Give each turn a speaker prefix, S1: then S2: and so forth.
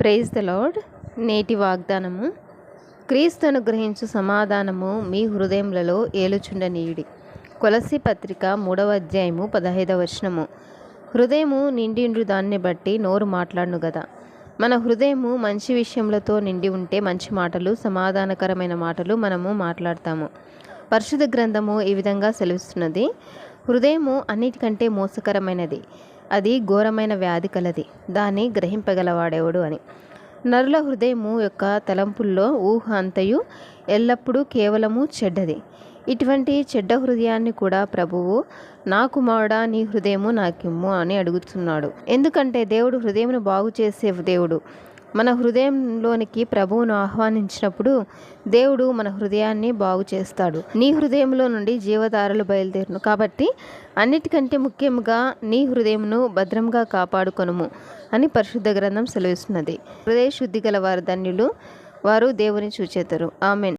S1: Praise the lord. నేటి వాగ్దానము క్రీస్తు అనుగ్రహించు సమాధానము మీ హృదయములలో ఏలుచుండనీయుడి. కొలసి పత్రిక మూడవ అధ్యాయము పదహైదవ వచనము. హృదయము నిండిండు దాన్ని బట్టి నోరు మాట్లాడును కదా మన హృదయము మంచి విషయములతో నిండి ఉంటే మంచి మాటలు సమాధానకరమైన మాటలు మనము మాట్లాడతాము. పరిశుద్ధ గ్రంథము ఈ విధంగా సెలవిస్తున్నది. హృదయము అన్నిటికంటే మోసకరమైనది. అది ఘోరమైన వ్యాధి కలది. దాన్ని గ్రహింపగలవాడేవుడు అని. నరుల హృదయము యొక్క తలంపుల్లో ఊహ అంతయు ఎల్లప్పుడూ కేవలము చెడ్డది. ఇటువంటి చెడ్డ హృదయాన్ని కూడా ప్రభువు నా కుమారుడా నీ హృదయము నాకిమ్ము అని అడుగుతున్నాడు. ఎందుకంటే దేవుడు హృదయమును బాగు చేసే దేవుడు. మన హృదయంలోనికి ప్రభువును ఆహ్వానించినప్పుడు దేవుడు మన హృదయాన్ని బాగు చేస్తాడు. నీ హృదయంలో నుండి జీవధారలు బయలుదేరును. కాబట్టి అన్నిటికంటే ముఖ్యంగా నీ హృదయమును భద్రంగా కాపాడుకొనుము అని పరిశుద్ధ గ్రంథం సెలవిస్తున్నది. హృదయ శుద్ధి గల వారు ధన్యులు. వారు దేవుని చూచేతరు ఆమెన్.